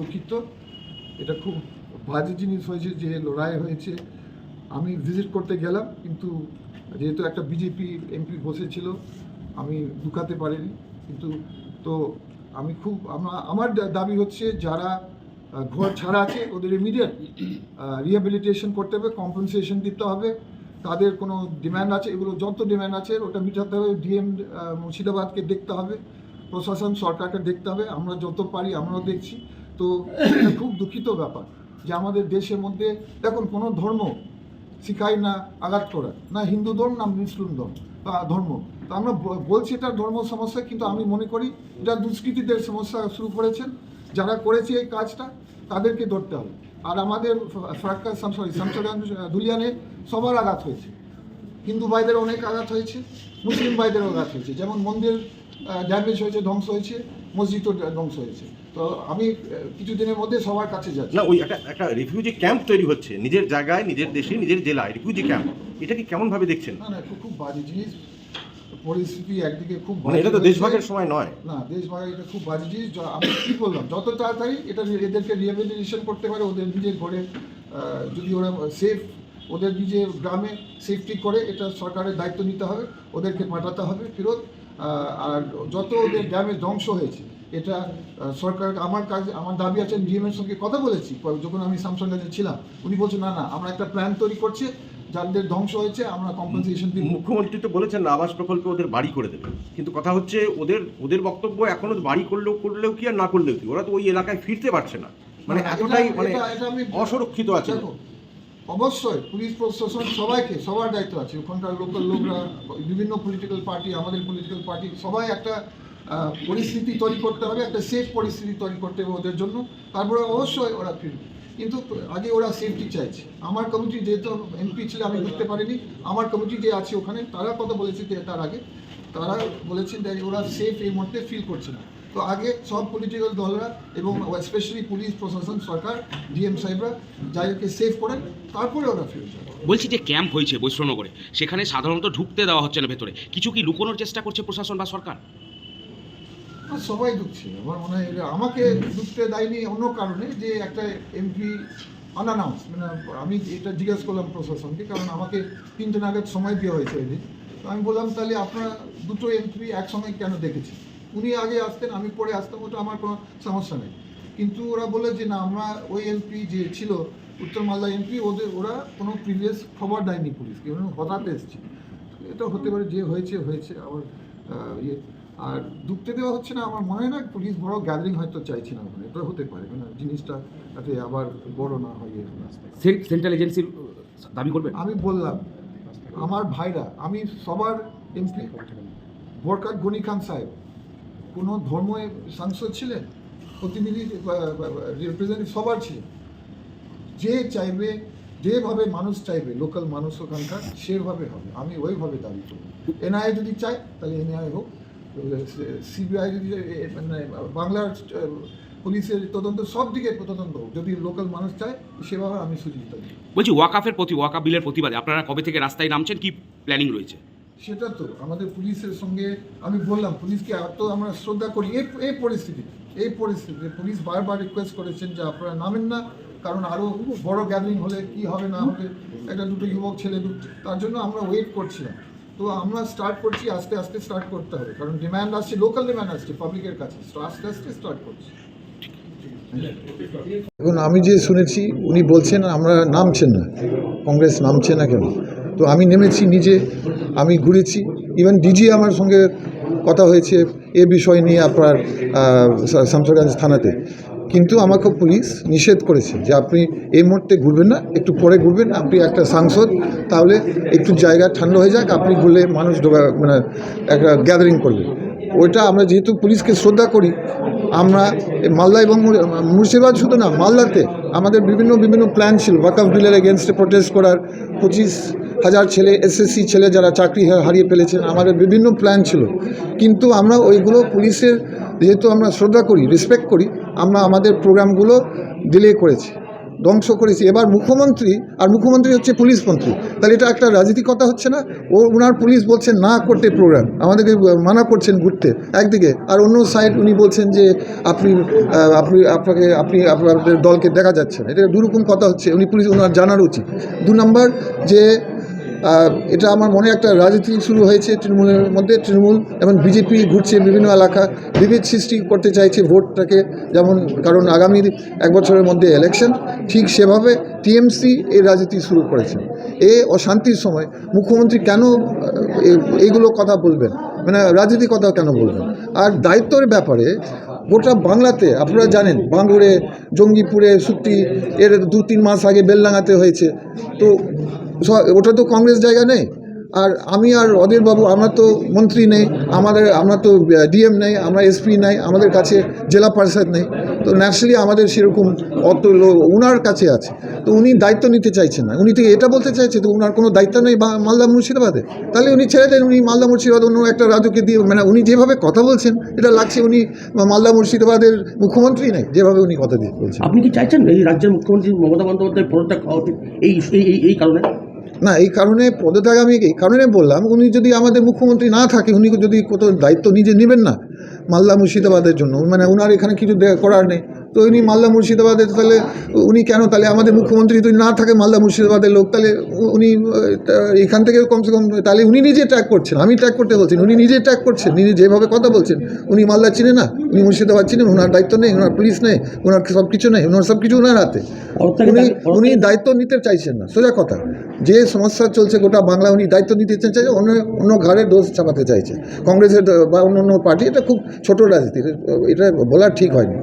দুঃখিত। এটা খুব বাজে জিনিস হয়েছে যে লড়াই হয়েছে। আমি ভিজিট করতে গেলাম, কিন্তু যেহেতু একটা বিজেপি এমপি বসেছিল আমি ঢুকাতে পারিনি। কিন্তু তো আমি খুব আমার দাবি হচ্ছে যারা ঘর ছাড়া আছে, ওদের ইমিডিয়েট রিহ্যাবিলিটেশন করতে হবে কম্পেনসেশন দিতে হবে। তাদের কোনো ডিম্যান্ড আছে, এগুলো যত ডিম্যান্ড আছে, ওটা মিটাতে হবে। ডিএম মুর্শিদাবাদকে দেখতে হবে, প্রশাসন সরকারকে দেখতে হবে। আমরা যত পারি, আমরাও দেখছি। তো খুব দুঃখিত ব্যাপার যে আমাদের দেশের মধ্যে, দেখুন, কোনো ধর্ম শিখায় না আঘাত করা না হিন্দু ধর্ম, না মুসলিম ধর্ম, বা ধর্ম। তো আমরা বলছি এটা ধর্ম সমস্যা, কিন্তু আমি মনে করি এটা দুষ্কৃতীদের সমস্যা শুরু করেছেন। যারা করেছে এই কাজটা, তাদেরকে ধরতে হবে। আর আমাদের সরি দুলিয়ানে সবার আঘাত হয়েছে। হিন্দু ভাইদের অনেক আঘাত হয়েছে, মুসলিম ভাইদেরও আঘাত হয়েছে। যেমন মন্দির ড্যামেজ হয়েছে, ধ্বংস হয়েছে। মসজিদও ধ্বংস হয়েছে। তো আমি কিছুদিনের মধ্যে সবার কাছে যাচ্ছি। না ওই একটা একটা রিফিউজি ক্যাম্প তৈরি হচ্ছে। নিজের জায়গায় নিজের দেশে নিজের জেলায় রিফিউজি ক্যাম্প এটাকে কেমন ভাবে দেখছেন? না না খুব বাজে জিনিস। পরিস্থিতি একদিকে খুব মানে এটা তো দেশভাগের সময় নয়। না দেশভাগে এটা খুব বাজে জিনিস। আমি কি বললাম যত তাড়াতাড়ি এটা এদেরকে রিহ্যাবিলিটেশন করতে পারে ওদের নিজের ঘরে যদি ওরা সেফ ওদের নিজের গ্রামে সেফটি করে এটা সরকারের দায়িত্ব নিতে হবে ওদেরকে পাঠাতে হবে ফেরত। আর যত ওদের ড্যামেজ ধ্বংস হয়েছে এটা সরকার আমার কাজ আমার দাবি আছে ডিএমের সঙ্গে কথা বলেছি যখন আমি সামসঙ্গে ছিলাম উনি বলছেন না না আমরা একটা প্ল্যান তৈরি করছে যাদের ধ্বংস হয়েছে আমরা কম্পেনসেশন দিব। মুখ্যমন্ত্রী তো বলেছেন না আবাস প্রকল্পে ওদের বাড়ি করে দেবে। কিন্তু কথা হচ্ছে ওদের ওদের বক্তব্য এখনও বাড়ি করলেও করলেও কি আর না করলেও কি? ওরা তো ওই এলাকায় ফিরতে পারছে না। মানে এতটাই মানে অসুরক্ষিত আছে। অবশ্যই, পুলিশ প্রশাসন সবাইকে, সবার দায়িত্ব আছে। ওখানকার লোকাল লোকরা, বিভিন্ন পলিটিক্যাল পার্টি আমাদের পলিটিক্যাল পার্টি সবাই একটা পরিস্থিতি তৈরি করতে হবে, একটা সেফ পরিস্থিতি তৈরি করতে হবে ওদের জন্য। তারপরে অবশ্যই ওরা ফিরবে। কিন্তু আগে ওরা সেফটি চাইছে। আমার কমিটি যেহেতু এমপি ছিল, আমি বুঝতে পারিনি। আমার কমিটি যে আছে ওখানে, তারা কথা বলেছে তার আগে, তারা বলেছেন যে ওরা সেফ এই মুহূর্তে ফিল করছে না। তো আগে সব পলিটিক্যাল দলরা এবং স্পেশালি পুলিশ প্রশাসন সরকার ডিএম সাহেবরা যাদেরকে সেভ করেন তারপরে ওরা ফিরে যাবে বলছি যে ক্যাম্প হয়েছে বৈষ্ণবনগরে সেখানে সাধারণত ঢুকতে দেওয়া হচ্ছে না ভেতরে। কিছু কি লুকোনোর চেষ্টা করছে প্রশাসন বা সরকার? সবাই ঢুকছে। আমার মনে হয় আমাকে ঢুকতে দেয়নি অন্য কারণে যে একটা এমপি আনআনাউন্স মানে আমি এটা জিজ্ঞেস করলাম প্রশাসনকে কারণ আমাকে তিনটে নাগাদ সময় দেওয়া হয়েছে ওই দিন আমি বললাম তাহলে আপনারা দুটো এমপি একসঙ্গে কেন দেখেছি উনি আগে আসতেন আমি পরে আসতাম ওটা আমার কোনো সমস্যা নেই। কিন্তু ওরা বলে যে না আমরা ওই এমপি যে ছিল উত্তর মালদা এমপি ওদের ওরা কোনো প্রিভিয়াস খবর দেয়নি পুলিশকে হঠাৎ এসছে। এটা হতে পারে যে হয়েছে হয়েছে আবার ইয়ে। আর ঢুকতে দেওয়া হচ্ছে না আমার মনে হয় না পুলিশ বড় গ্যাদারিং হয়তো চাইছে না ওখানে এটা হতে পারে মানে জিনিসটা যাতে আবার বড় না হয় সেন্ট্রাল এজেন্সির দাবি করবেন? আমি বললাম আমার ভাইরা আমি সবার এমপি বরকাত গনি খান সাহেব কোনো ধর্মে সাংসদ ছিলেন? প্রতিনিধি রিপ্রেজেন্টেটিভ সবার ছিলেন। যে চাইবে, যেভাবে মানুষ চাইবে লোকাল মানুষ ওখানকার, সেভাবে হবে। আমি ওইভাবে দাবি করব এনআইএ যদি চায়, তাহলে এনআইএ হোক। সিবিআই যদি মানে বাংলার পুলিশের তদন্ত, সব দিকে তদন্ত হোক। যদি লোকাল মানুষ চায়, সেভাবে আমি সুযোগ দেবো বলছি, ওয়াকাফের প্রতি ওয়াকাফ বিলের প্রতিবাদে আপনারা কবে থেকে রাস্তায় নামছেন? কি প্ল্যানিং রয়েছে? সেটা তো আমাদের পুলিশের সঙ্গে, আমি বললাম, পুলিশকে এত আমরা শ্রদ্ধা করি, এই এই পরিস্থিতি, এই পরিস্থিতিতে পুলিশ বারবার রিকোয়েস্ট করেছেন যে আপনারা নামেন না, কারণ আরও বড় গ্যাদারিং হলে কি হবে, না হবে, একটা দুটো যুবক ছেলে তার জন্য আমরা ওয়েট করছিলাম। তো আমরা স্টার্ট করছি, আস্তে আস্তে স্টার্ট করতে হবে, কারণ ডিম্যান্ড আসছে লোকাল ডিম্যান্ড আসছে পাবলিকের কাছে আস্তে আস্তে স্টার্ট করছি। এখন আমি যে শুনেছি, উনি বলছেন, আমরা নামছেন না, কংগ্রেস নামছে না কেন? তো আমি নেমেছি নিজে, আমি ঘুরেছি। ইভেন ডিজি আমার সঙ্গে কথা হয়েছে এ বিষয় নিয়ে আপনার শামসুরগঞ্জ থানাতে। কিন্তু আমাকে পুলিশ নিষেধ করেছে যে আপনি এই মুহূর্তে ঘুরবেন না, একটু পরে ঘুরবেন, আপনি একটা সাংসদ, তাহলে একটু জায়গা ঠান্ডা হয়ে যাক, আপনি ঘুরলে মানুষ মানে একটা গ্যাদারিং করবে। ওইটা আমরা যেহেতু পুলিশকে শ্রদ্ধা করি, আমরা মালদা এবং মুর- মুর্শিদাবাদ শুধু না, মালদাতে আমাদের বিভিন্ন বিভিন্ন প্ল্যান ছিল। ওয়াকাফ বিলের এগেনস্টে প্রোটেস্ট করার, পঁচিশ হাজার ছেলে এসএসসি ছেলে যারা চাকরি হারিয়ে ফেলেছেন, আমাদের বিভিন্ন প্ল্যান ছিল। কিন্তু আমরা ওইগুলো পুলিশের যেহেতু আমরা শ্রদ্ধা করি রেসপেক্ট করি, আমরা আমাদের প্রোগ্রামগুলো ডিলে করেছি, ধ্বংস করেছি। এবার মুখ্যমন্ত্রী, আর মুখ্যমন্ত্রী হচ্ছে পুলিশ মন্ত্রী। তাহলে এটা একটা রাজনীতি কথা হচ্ছে না? ও ওনার পুলিশ বলছেন না করতে প্রোগ্রাম আমাদেরকে মানা করছেন ঘুরতে একদিকে। আর অন্য সাইড উনি বলছেন যে আপনি আপনি, আপনাকে, আপনি আপনাদের দলকে দেখা যাচ্ছে না। এটা দুরকম কথা হচ্ছে। উনি পুলিশ ওনার জানার উচিত। দু নম্বর যে এটা আমার মনে একটা রাজনীতি শুরু হয়েছে তৃণমূলের মধ্যে। তৃণমূল এবং বিজেপি ঘুরছে বিভিন্ন এলাকা। বিভেদ সৃষ্টি করতে চাইছে ভোটটাকে। যেমন কারণ আগামী এক বছরের মধ্যে ইলেকশন ঠিক সেভাবে টিএমসি এই রাজনীতি শুরু করেছে। এ অশান্তির সময় মুখ্যমন্ত্রী কেন এইগুলো কথা বলবেন? মানে রাজনীতি কথা কেন বলবেন? আর দায়িত্বের ব্যাপারে গোটা বাংলাতে, আপনারা জানেন, বাঙ্গুরে, জঙ্গিপুরে সুক্তি এর দু তিন মাস আগে বেলডাঙাতে হয়েছে। তো ওটা তো কংগ্রেস জায়গা নেই। আর আমি আর বাবু আমরা তো মন্ত্রী নেই, আমাদের, আমরা তো ডিএম নেই, আমরা এসপি নেই, আমাদের কাছে জেলা পরিষদ নেই। তো ন্যাচারালি আমাদের সেরকম অত উনার কাছে আছে। তো উনি দায়িত্ব নিতে চাইছেন না। উনি থেকে এটা বলতে চাইছে তো উনার কোনো দায়িত্ব নেই বা মালদা মুর্শিদাবাদে। তাহলে উনি ছেড়ে দেন, উনি মালদা মুর্শিদাবাদ অন্য একটা রাজ্যকে দিয়ে মানে উনি যেভাবে কথা বলছেন, এটা লাগছে উনি মালদা মুর্শিদাবাদের মুখ্যমন্ত্রী নেই, যেভাবে উনি কথা দিয়ে বলছেন। আপনি কি চাইছেন? এই রাজ্যের মুখ্যমন্ত্রী মমতা বন্দ্যোপাধ্যায় পদত্যাগ এই- এই কারণে? না, এই কারণে পদত্যাগ আমি, এই কারণে বললাম, উনি যদি আমাদের মুখ্যমন্ত্রী না থাকে, উনি যদি কোথাও দায়িত্ব নিজে নেবেন না মালদা মুর্শিদাবাদের জন্য। মানে ওনার এখানে কিছু করার নেই। তো উনি মালদা মুর্শিদাবাদে তাহলে উনি কেন তাহলে আমাদের মুখ্যমন্ত্রী যদি না থাকে মালদা মুর্শিদাবাদের লোক তাহলে উনি এখান থেকে কমসে কম তাহলে উনি নিজে ট্র্যাক করছেন। আমি ট্র্যাক করতে বলছেন উনি নিজে ট্র্যাক করছেন। নিজে যেভাবে কথা বলছেন উনি মালদা চিনে না উনি মুর্শিদাবাদ চিনেন ওনার দায়িত্ব নেই ওনার পুলিশ নেই ওনার সব কিছু নেই ওনার সব কিছু ওনার হাতে। উনি উনি দায়িত্ব নিতে চাইছেন না। সোজা কথা যে সমস্যা চলছে গোটা বাংলা উনি দায়িত্ব নিতে চাইছে অন্য অন্য ঘাড়ে দোষ চাপাতে চাইছে। কংগ্রেসের বা অন্য অন্য পার্টি এটা খুব ছোটো রাজনীতি এটা- বলা ঠিক হয়নি।